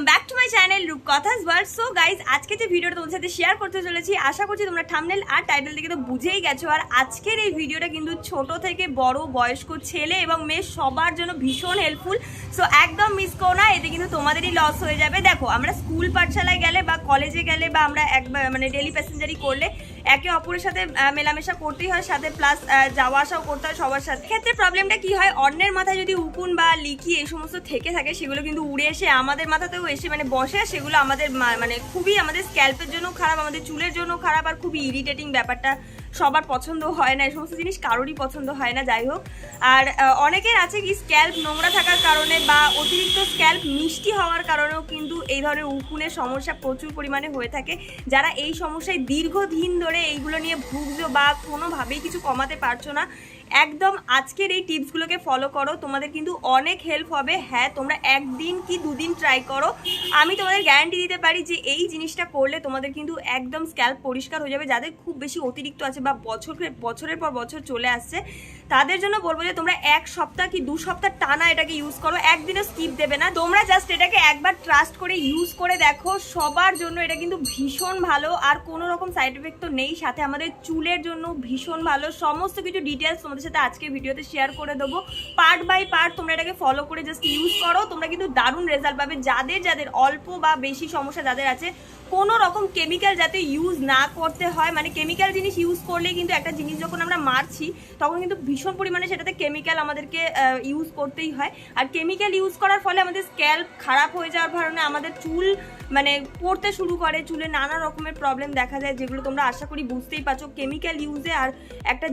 Welcome back to my channel Rupkotha's world so guys আজকে যে ভিডিওটা তোমার সাথে শেয়ার করতে চলেছি, আশা করছি তোমরা থামনেল আর টাইটেল দেখে তো বুঝেই গেছো। আর আজকের এই ভিডিওটা কিন্তু ছোট থেকে বড় বয়স্ক ছেলে এবং মেয়ে সবার জন্য ভীষণ হেল্পফুল সো একদম মিস করো না, এতে কিন্তু তোমাদেরই লস হয়ে যাবে। দেখো, আমরা স্কুল পাঠশালায় গেলে বা কলেজে গেলে বা আমরা একবার মানে ডেলি প্যাসেঞ্জারই করলে একে অপরের সাথে মেলামেশা করতেই হয়, সাথে প্লাস যাওয়া আসাও করতে হয় সবার সাথে। ক্ষেত্রে প্রবলেমটা কি হয়, অন্যের মাথায় যদি উকুন বা লিকি এই সমস্ত থেকে থাকে, সেগুলো কিন্তু উড়ে এসে আমাদের মাথাতেও এসে মানে বসে সেগুলো আমাদের মানে খুবই আমাদের স্ক্যাল্পের জন্য খারাপ, আমাদের চুলের জন্য খারাপ, আর খুবই ইরিটেটিং ব্যাপারটা সবার পছন্দ হয় না, এই সমস্ত জিনিস কারোরই পছন্দ হয় না, যাই হোক। আর অনেকের আছে কি স্ক্যাল্প নোংরা থাকার কারণে বা অতিরিক্ত স্ক্যাল্প মিষ্টি হওয়ার কারণেও কিন্তু এই ধরনের উকুনের সমস্যা প্রচুর পরিমাণে হয়ে থাকে। যারা এই সমস্যায় দীর্ঘদিন ধরে এইগুলো নিয়ে ভুগছো বা কোনোভাবেই কিছু কমাতে পারছ না একদম আজকের এই টিপসগুলোকে ফলো করো। তোমাদের কিন্তু অনেক হেল্প হবে। হ্যাঁ তোমরা একদিন কি দুদিন ট্রাই করো। আমি তোমাদের গ্যারান্টি দিতে পারি যে এই জিনিসটা করলে তোমাদের কিন্তু একদম স্ক্যাল্প পরিষ্কার হয়ে যাবে। যাদের খুব বেশি অতিরিক্ত আছে বা বছর, বছরের পর বছর চলে আসছে তাদের জন্য বলব যে তোমরা এক সপ্তাহ কি দু সপ্তাহ টানা এটাকে ইউজ করো। একদিনও স্কিপ দেবে না। তোমরা জাস্ট এটাকে একবার ট্রাস্ট করে ইউজ করে দেখো। সবার জন্য এটা কিন্তু ভীষণ ভালো। আর কোনো রকম সাইড এফেক্ট তো নেই। সাথে আমাদের চুলের জন্য ভীষণ ভালো। সমস্ত কিছু ডিটেলস তোমাদের সাথে আজকে ভিডিওতে শেয়ার করে দেবো। পার্ট বাই পার্ট তোমরা এটাকে ফলো করে জাস্ট ইউজ করো। তোমরা কিন্তু দারুণ রেজাল্ট পাবে। যাদের যাদের অল্প বা বেশি সমস্যা যাদের আছে কোনো রকম কেমিক্যাল যাতে ইউজ না করতে হয় মানে কেমিক্যাল জিনিস ইউজ করলে কিন্তু একটা জিনিস যখন আমরা মারছি, তখন কিন্তু ভীষণ পরিমাণে সেটাতে কেমিক্যাল আমাদেরকে ইউজ করতেই হয়। আর কেমিক্যাল ইউজ করার ফলে আমাদের স্ক্যাল্প খারাপ হয়ে যাওয়ার কারণে আমাদের চুল মানে পড়তে শুরু করে, চুলে নানা রকমের প্রবলেম দেখা যায়, যেগুলো তোমরা আশা করি বুঝতেই পারছ। কেমিক্যাল ইউজে আর একটা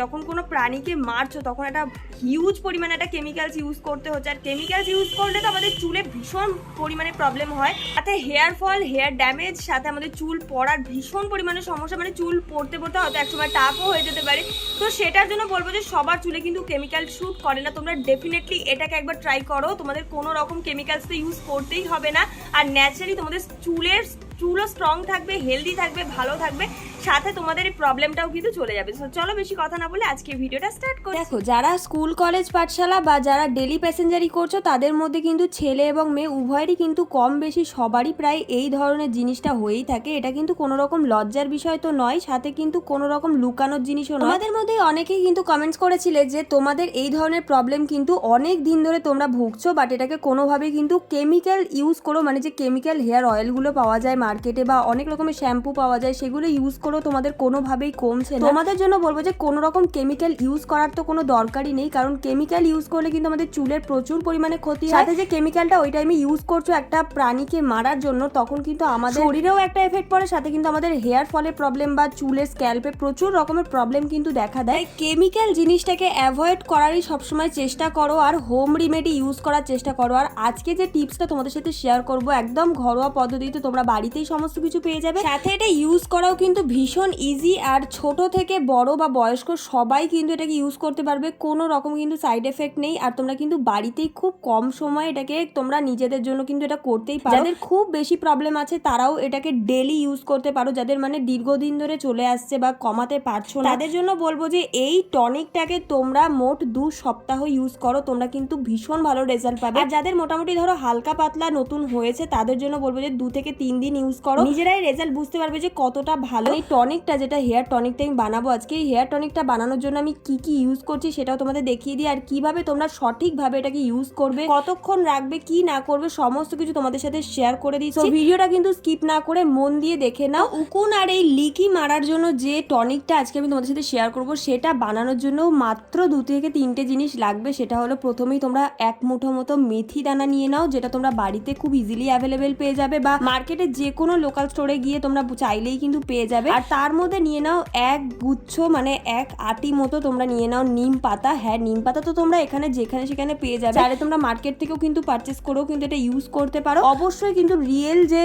যখন কোনো প্রাণীকে মারছো, তখন একটা হিউজ পরিমাণে একটা কেমিক্যালস ইউজ করতে হচ্ছে। আর কেমিক্যালস ইউজ করলে তো আমাদের চুলে ভীষণ পরিমাণে প্রবলেম হয়। সাথে হেয়ার ফল হেয়ার ড্যামেজ সাথে আমাদের চুল পড়ার ভীষণ পরিমাণে সমস্যা। মানে চুল পড়তে পড়তে হয়তো একসময় টাকও হয়ে যেতে পারে। তো সেটার জন্য বলব যে সবার চুলে কিন্তু কেমিক্যাল শ্যুট করে না। তোমরা ডেফিনেটলি এটাকে একবার ট্রাই করো। তোমাদের কোনো রকম কেমিক্যালস তো ইউজ করতেই হবে না। আর ন্যাচারালি তোমাদের চুলের চুলও স্ট্রং থাকবে হেলদি থাকবে, ভালো থাকবে। সাথে তোমাদের এই প্রবলেমটাও কিন্তু চলে যাবে। তো চলো বেশি কথা না বলে আজকে ভিডিওটা স্টার্ট করি দেখো, যারা স্কুল কলেজ পাঠশালা বা যারা ডেলি প্যাসেঞ্জারি করছ, তাদের মধ্যে কিন্তু ছেলে এবং মেয়ে উভয়েরই কিন্তু কম বেশি সবারই প্রায় এই ধরনের জিনিসটা হয়েই থাকে। এটা কিন্তু কোনো রকম লজ্জার বিষয় তো নয়, সাথে কিন্তু কোনো রকম লুকানোর জিনিসও নয়। তোমাদের মধ্যে অনেকেই কিন্তু কমেন্টস করেছিলে যে তোমাদের এই ধরনের প্রবলেম কিন্তু অনেক দিন ধরে তোমরা ভুগছো বাট এটাকে কোনোভাবে কিন্তু কেমিক্যাল ইউজ করো মানে যে কেমিক্যাল হেয়ার অয়েলগুলো পাওয়া যায় মার্কেটে বা অনেক রকমের শ্যাম্পু পাওয়া যায় সেগুলো ইউজ করেও তোমাদের কোনোভাবেই কমছে না। তোমাদের জন্য বলব যে কোনো রকম কেমিক্যাল ইউজ করার তো কোনো দরকারই নেই কারণ কেমিক্যাল ইউজ করলে কিন্তু আমাদের চুলের প্রচুর পরিমাণে ক্ষতি হয়। সাথে যে কেমিক্যালটা ওই টাইমে ইউজ করছ একটা প্রাণীকে মারার জন্য তখন কিন্তু আমাদের শরীরেও একটা এফেক্ট পড়ে সাথে কিন্তু আমাদের হেয়ার ফলের প্রবলেম বা চুলের স্ক্যাল্পে প্রচুর রকমের প্রবলেম কিন্তু দেখা দেয়। কেমিক্যাল জিনিসটাকে অ্যাভয়েড করারই সবসময় চেষ্টা করো আর হোম রিমেডি ইউজ করার চেষ্টা করো। আর আজকে যে টিপসটা তোমাদের সাথে শেয়ার করব একদম ঘরোয়া পদ্ধতিতে তোমরা বাড়িতেই সমস্ত কিছু পেয়ে যাবে। সাথে এটা ইউজ করাও কিন্তু ভীষণ ইজি আর ছোট থেকে বড় বা বয়স্ক সবাই কিন্তু এটাকে ইউজ করতে পারবে। কোনো রকম কিন্তু সাইড এফেক্ট নেই আর তোমরা কিন্তু বাড়িতেই খুব কম সময়ে এটাকে তোমরা নিজেদের জন্য কিন্তু এটা করতেই পারো। যাদের খুব বেশি প্রবলেম আছে তারাও এটাকে ডেলি ইউজ করতে পারো। যাদের মানে দীর্ঘদিন ধরে চলে আসছে বা কমাতে পারছ না। তাদের জন্য বলব যে এই টনিকটাকে তোমরা মোট দু সপ্তাহ ইউজ করো। তোমরা কিন্তু ভীষণ ভালো রেজাল্ট পাবে। আর যাদের মোটামুটি ধরো হালকা পাতলা নতুন হয়েছে তাদের জন্য বলব যে দু থেকে তিন দিন ইউজ করো। নিজেরাই রেজাল্ট বুঝতে পারবে যে কতটা ভালো। এই টনিকটা যেটা হেয়ার টনিকটা আমি বানাবো আজকে এই হেয়ার টনিকটা বানানোর জন্য আমি কি কি ইউজ করছি সেটাও তোমাদের দেখিয়ে দিই আর কীভাবে তোমরা সঠিকভাবে এটাকে ইউজ করবে কতক্ষণ রাখবে কি না করবে সমস্ত কিছু তোমাদের সাথে শেয়ার করে দিচ্ছি। ভিডিওটা কিন্তু স্কিপ না করে মন দিয়ে দেখে নাও। উকুন আর এই লিকি মারার জন্য যে টনিকটা আজকে আমি তোমাদের সাথে শেয়ার করব সেটা বানানোর জন্য মাত্র দু থেকে তিনটে জিনিস লাগবে। সেটা হলো প্রথমেই তোমরা এক মুঠো মতো মেথি দানা নিয়ে নাও যেটা তোমরা বাড়িতে খুব ইজিলি অ্যাভেলেবেল পেয়ে যাবে বা মার্কেটে যে কোনো লোকাল স্টোরে গিয়ে তোমরা চাইলেই কিন্তু পেয়ে যাবে। আর তার মধ্যে নিয়ে নাও এক গুচ্ছ মানে এক আটি মতো তোমরা নিয়ে নাও নিম পাতা। হ্যাঁ নিম পাতা তো তোমরা এখানে যেখানে সেখানে পেয়ে যাবে। আরে তোমরা মার্কেট থেকেও কিন্তু পারচেস করেও কিন্তু এটা ইউজ করতে পারো। অবশ্যই কিন্তু রিয়েল যে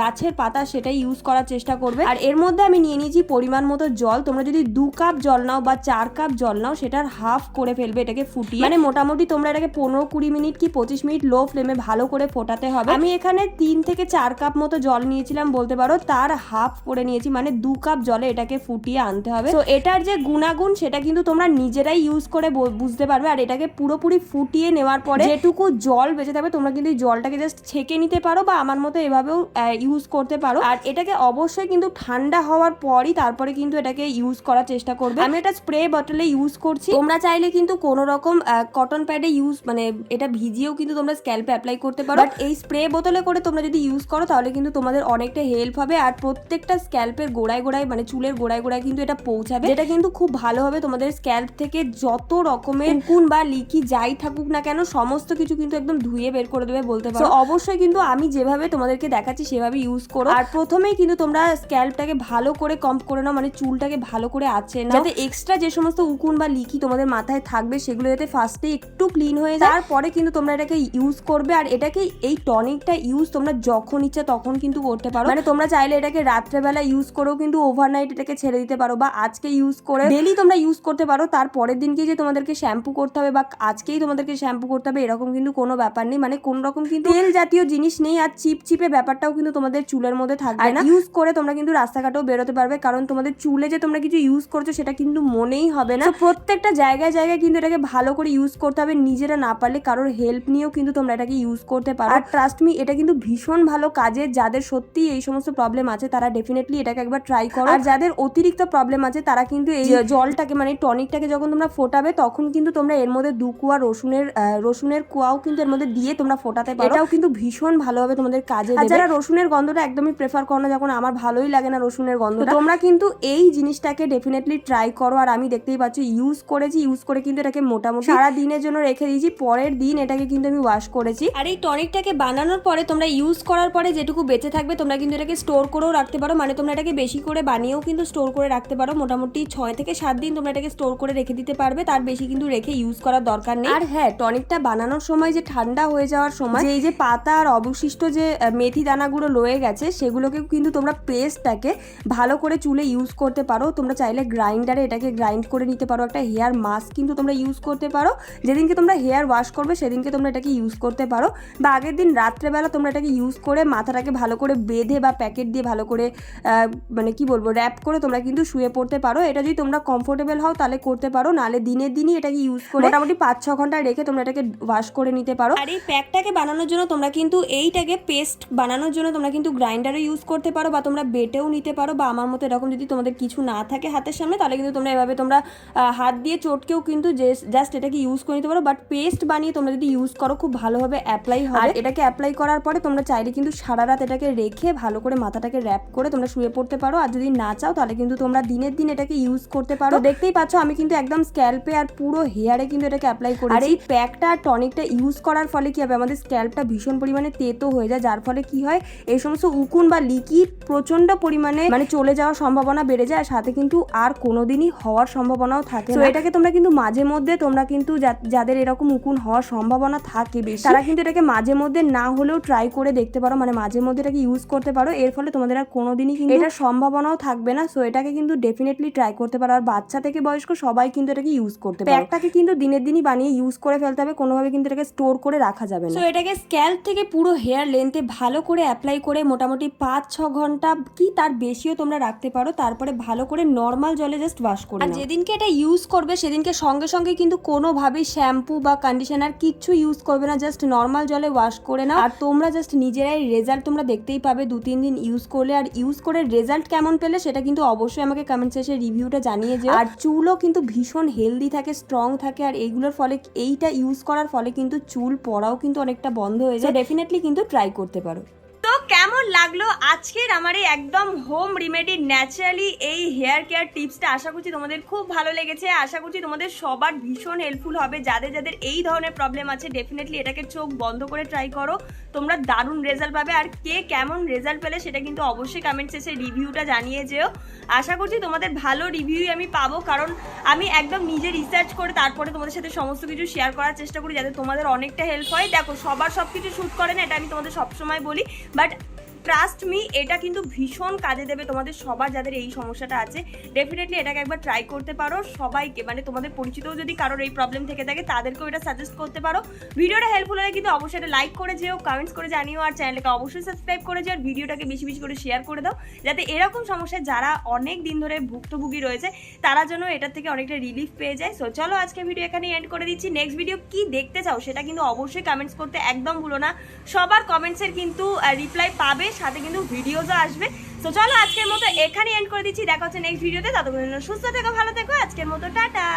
গাছের পাতা সেটাই ইউজ করার চেষ্টা করবে। আর এর মধ্যে আমি নিয়ে নিয়েছি পরিমাণ মতো জল। তোমরা যদি দু কাপ জল নাও বা চার কাপ জল নাও, সেটার হাফ করে ফেলবে এটাকে ফুটিয়ে। মানে মোটামুটি তোমরা এটাকে পনেরো কুড়ি মিনিট কি পঁচিশ মিনিট লো ফ্লেমে ভালো করে ফোটাতে হবে। আমি এখানে তিন থেকে চার কাপ মতো জল নিয়েছিলাম বলতে পারো তার হাফ করে নিয়েছি মানে দু কাপ জলে এটাকে ফুটিয়ে আনতে হবে। তো এটার যে গুণাগুণ সেটা কিন্তু তোমরা নিজেরাই ইউজ করে বুঝতে পারবে। আর এটাকে পুরোপুরি ফুটিয়ে নেওয়ার পরে যেটুকু জল বেঁচে থাকবে তোমরা কিন্তু জলটাকে জাস্ট ছেঁকে নিতে পারো বা আমার মতো এভাবেও ইউজ করতে পারো। আর এটাকে অবশ্যই কিন্তু ঠান্ডা হওয়ার পরই তারপরে কিন্তু এটাকে ইউজ করার চেষ্টা করবে। আমি এটা স্প্রে বটলে ইউজ করছি। তোমরা চাইলে কিন্তু কোনো রকম কটন প্যাডে ইউজ মানে এটা ভিজিয়েও কিন্তু তোমরা স্ক্যাল্পে অ্যাপ্লাই করতে পারো। বাট এই স্প্রে বোতলে করে তোমরা যদি ইউজ করো তাহলে কিন্তু তোমাদের অনেকটা হেল্প হবে আর প্রত্যেকটা স্ক্যাল্পের গোড়ায় গোড়ায় মানে চুলের গোড়ায় গোড়ায় কিন্তু এটা পৌঁছাবে। যেটা কিন্তু খুব ভালো হবে তোমাদের স্ক্যাল্প থেকে যত রকমের উকুন বা লিকি যাই থাকুক না কেন সমস্ত কিছু কিন্তু একদম ধুয়ে বের করে দেবে বলতে পারো। অবশ্যই কিন্তু আমি যেভাবে তোমাদেরকে দেখাচ্ছি সেভাবে ইউজ করো। আর প্রথমেই কিন্তু তোমরা স্ক্যাল্পটাকে ভালো করে কম্প করে নাও মানে চুলটাকে ভালো করে আছে না যাতে এক্সট্রা যে সমস্ত উকুন বা লিকি তোমাদের মাথায় থাকবে সেগুলো যাতে ফার্স্টে একটু ক্লিন হয়ে যায়। তারপরে কিন্তু তোমরা এটাকে ইউজ করবে। আর এটাকে এই টনিকটা ইউজ তোমরা যখন ইচ্ছা তখন কিন্তু করতে পারো। মানে তোমরা চাইলে এটাকে রাত্রেবেলা ইউজ করেও কিন্তু ওভারনাইট এটাকে ছেড়ে দিতে পারো বা আজকে ইউজ করে ডেলি তোমরা ইউজ করতে পারো। তার পরের দিনকে যে তোমাদেরকে শ্যাম্পু করতে হবে বা আজকেই তোমাদেরকে শ্যাম্পু করতে হবে এরকম কিন্তু কোনো ব্যাপার নেই। মানে কোন রকম কিন্তু তেল জাতীয় জিনিস নেই আর চিপ চিপে ব্যাপারটাও কিন্তু তোমাদের চুলের মধ্যে থাকবে না। ইউজ করে তোমরা কিন্তু রাস্তাঘাটেও বেরোতে পারবে কারণ তোমাদের চুলে যে তোমরা কিছু ইউজ করছ সেটা কিন্তু মনেই হবে না। প্রত্যেকটা জায়গায় জায়গায় কিন্তু এটাকে ভালো করে ইউজ করতে হবে নিজেরা না পারলে কারোর হেল্প নিয়েও কিন্তু তোমরা এটাকে ইউজ করতে পারো। আর ট্রাস্ট মি এটা কিন্তু ভীষণ ভালো কাজে যাদের সত্যি এই সমস্ত প্রবলেম আছে তারা ডেফিনেটলি এটাকে একবার ট্রাই করো। আর যাদের অতিরিক্ত প্রবলেম আছে তারা কিন্তু এই জলটাকে মানে টনিকটাকে যখন তোমরা ফোটাবে তখন কিন্তু তোমরা এর মধ্যে দু কুয়া রসুনের রসুনের কুয়াও কিন্তু এর মধ্যে দিয়ে তোমরা ফোটাতে পারো। এটাও কিন্তু ভীষণ ভালোভাবে তোমাদের কাজে আর যারা রসুনের গন্ধটা একদমই প্রেফার করো না যখন আমার ভালোই লাগে না রসুনের গন্ধ তোমরা কিন্তু এই জিনিসটাকে ডেফিনেটলি ট্রাই করো আর আমি দেখতেই পাচ্ছি ইউজ করেছি ইউজ করে কিন্তু এটাকে মোটামুটি সারা দিনের জন্য রেখে দিয়েছি পরের দিন এটাকে কিন্তু আমি ওয়াশ করেছি। আর এই টনিকটাকে বানানোর পরে তোমরা ইউজ করার পরে যেটুকু বেঁচে থাকবে তোমরা কিন্তু এটাকে স্টোর করেও রাখতে পারো। মানে তোমরা এটাকে বেশি করে বানিয়েও কিন্তু স্টোর করে রাখতে পারো। মোটামুটি ছয় থেকে সাত দিন তোমরা এটাকে স্টোর করে রেখে দিতে পারবে। তার বেশি কিন্তু রেখে ইউজ করার দরকার নেই। আর হ্যাঁ টনিকটা বানানোর সময় যে ঠান্ডা হয়ে যাওয়ার সময় এই যে পাতা আর অবশিষ্ট যে মেথি দানাগুলো রয়ে গেছে সেগুলোকে কিন্তু তোমরা পেস্টটাকে ভালো করে চুলে ইউজ করতে পারো। তোমরা চাইলে গ্রাইন্ডারে এটাকে গ্রাইন্ড করে নিতে পারো। একটা হেয়ার মাস্ক কিন্তু তোমরা ইউজ করতে পারো। যেদিনকে তোমরা হেয়ার ওয়াশ করবে সেদিনকে তোমরা এটাকে ইউজ করতে পারো। বা আগের দিন রাত্রেবেলা তোমরা এটাকে ইউজ করে মাথাটাকে ভালো করে বেঁধে বা প্যাকেট দিয়ে ভালো করে মানে কি বলব র্যাপ করে তোমরা কিন্তু শুয়ে পড়তে পারো। এটা যদি তোমরা কমফোর্টেবল হও তাহলে করতে পারো নাহলে দিনের দিনই এটাকে ইউজ করে মোটামুটি পাঁচ ছ ঘণ্টা রেখে তোমরা এটাকে ওয়াশ করে নিতে পারো। আর এই প্যাকটাকে বানানোর জন্য তোমরা কিন্তু এইটাকে পেস্ট বানানোর জন্য তোমরা কিন্তু গ্রাইন্ডারও ইউজ করতে পারো বা তোমরা বেটেও নিতে পারো বা আমার মতো এরকম যদি তোমাদের কিছু না থাকে হাতের সামনে তাহলে কিন্তু তোমরা এভাবে তোমরা হাত দিয়ে চটকেও কিন্তু জাস্ট এটাকে ইউজ করে নিতে পারো। বাট পেস্ট বানিয়ে তোমরা যদি ইউজ করো খুব ভালোভাবে অ্যাপ্লাই হয় এটাকে অ্যাপ্লাই করার পরে তোমরা চাইলে কিন্তু সারা রাত এটাকে রেখে ভালো করে মাথাটাকে র্যাপ করে তোমরা শুয়ে পড়তে পারো। আর যদি না চাও তাহলে কিন্তু তোমরা দিনের দিন এটাকে ইউজ করতে পারো। দেখতেই পাচ্ছ আমি কিন্তু একদম স্ক্যাল্পে আর পুরো হেয়ারে কিন্তু এটাকে অ্যাপ্লাই করি আর এই প্যাকটা আর টনিকটা ইউজ করার ফলে কি হবে? আমাদের স্ক্যাল্পটা ভীষণ পরিমাণে তেতো হয়ে যায়। যার ফলে কি হয়? এই সমস্ত উকুন বা লিকি প্রচণ্ড পরিমাণে মানে চলে যাওয়ার সম্ভাবনা বেড়ে যায়। আর সাথে কিন্তু আর কোনোদিনই হওয়ার সম্ভাবনাও থাকে তো এটাকে তোমরা কিন্তু মাঝে মধ্যে তোমরা কিন্তু যাদের এরকম উকুন হওয়ার সম্ভাবনা থাকে বেশি তারা কিন্তু এটাকে মাঝে মধ্যে না হলেও ট্রাই করে দেখতে পারো। মানে মাঝে মধ্যে এটাকে ইউজ করতে পারো এর ফলে তোমাদের আর কোনোদিনই কিন্তু এটা সম্ভাবনাও থাকবে না। সো এটাকে কিন্তু ডেফিনেটলি ট্রাই করতে পারো। আর বাচ্চা থেকে বয়স্ক সবাই কিন্তু এটাকে ইউজ করতে পারে। প্যাকটাকে কিন্তু দিনের দিনই বানিয়ে ইউজ করে ফেলতে হবে। কোনোভাবে কিন্তু এটাকে স্টোর করে রাখা যাবে না। সো এটাকে স্ক্যাল্প থেকে পুরো হেয়ার লেন্থে ভালো করে অ্যাপ্লাই করে মোটামুটি পাঁচ ছ ঘণ্টা কি তার বেশিও তোমরা রাখতে পারো। তারপরে ভালো করে নর্মাল জলে জাস্ট ওয়াশ করে আর যেদিনকে এটা ইউজ করবে সেদিনকে সঙ্গে সঙ্গে কিন্তু কোনোভাবেই শ্যাম্পু বা কন্ডিশনার কিচ্ছু ইউজ করবে না। জাস্ট নর্মাল জলে ওয়াশ করে নাও। আর তোমরা জাস্ট নিজেরাই রেজাল্ট তোমরা দেখতেই পাবে, দু, তিন দিন ইউজ করলে। আর ইউজ করে রেজাল্ট কেমন পেলে সেটা কিন্তু অবশ্যই আমাকে কমেন্ট সেশে রিভিউটা জানিয়ে যে আর চুলও কিন্তু ভীষণ হেলদি থাকে স্ট্রং থাকে, আর এইগুলোর ফলে এইটা ইউজ করার ফলে কিন্তু চুল পড়াও কিন্তু অনেকটা বন্ধ হয়ে যায়। ডেফিনেটলি কিন্তু ট্রাই করতে পারো। কেমন লাগল আজকের আমার এই একদম হোম রিমেডি ন্যাচারালি এই হেয়ার কেয়ার টিপসটা আশা করছি তোমাদের খুব ভালো লেগেছে। আশা করছি তোমাদের সবার ভীষণ হেল্পফুল হবে। যাদের যাদের এই ধরনের প্রবলেম আছে ডেফিনেটলি এটাকে চোখ বন্ধ করে ট্রাই করো। তোমরা দারুণ রেজাল্ট পাবে। আর কে কেমন রেজাল্ট পেলে সেটা কিন্তু অবশ্যই কমেন্ট শেষে রিভিউটা জানিয়ে যেও। আশা করছি তোমাদের ভালো রিভিউই আমি পাবো। কারণ আমি একদম নিজে রিসার্চ করে তারপরে তোমাদের সাথে সমস্ত কিছু শেয়ার করার চেষ্টা করি, যাতে তোমাদের অনেকটা হেল্প হয়। দেখো, সবার সব কিছু শ্যুট করে না, এটা আমি তোমাদের সবসময় বলি। বাট ট্রাস্ট মি এটা কিন্তু ভীষণ কাজে দেবে তোমাদের সবার যাদের এই সমস্যাটা আছে। ডেফিনেটলি এটাকে একবার ট্রাই করতে পারো। সবাইকে মানে তোমাদের পরিচিতও যদি কারোর এই প্রবলেম থেকে থাকে, তাদেরকেও এটা সাজেস্ট করতে পারো। ভিডিওটা হেল্পফুল হলে কিন্তু অবশ্যই এটা লাইক করে যেও কমেন্টস করে জানিও, আর চ্যানেলকে অবশ্যই সাবস্ক্রাইব করে যেও, আর ভিডিওটাকে বেশি বেশি করে শেয়ার করে দাও। যাতে এরকম সমস্যায় যারা অনেক দিন ধরে ভুক্তভোগী রয়েছে, তারা যেন এটার থেকে অনেকটা রিলিফ পেয়ে যায়। সো চলো আজকে ভিডিও এখানে এন্ড করে দিচ্ছি। নেক্সট ভিডিও কি দেখতে চাও, সেটা কিন্তু অবশ্যই কমেন্টস করতে একদম ভুলো না। সবার কমেন্টসের কিন্তু রিপ্লাই পাবে। সাথে কিন্তু ভিডিওজও আসবে। তো চলো আজকের মতো এখানে এন্ড করে দিচ্ছি। দেখা হচ্ছে নেক্সট ভিডিওতে ততক্ষণ সুস্থ থেকো, ভালো থেকো। আজকের মতো টাটা।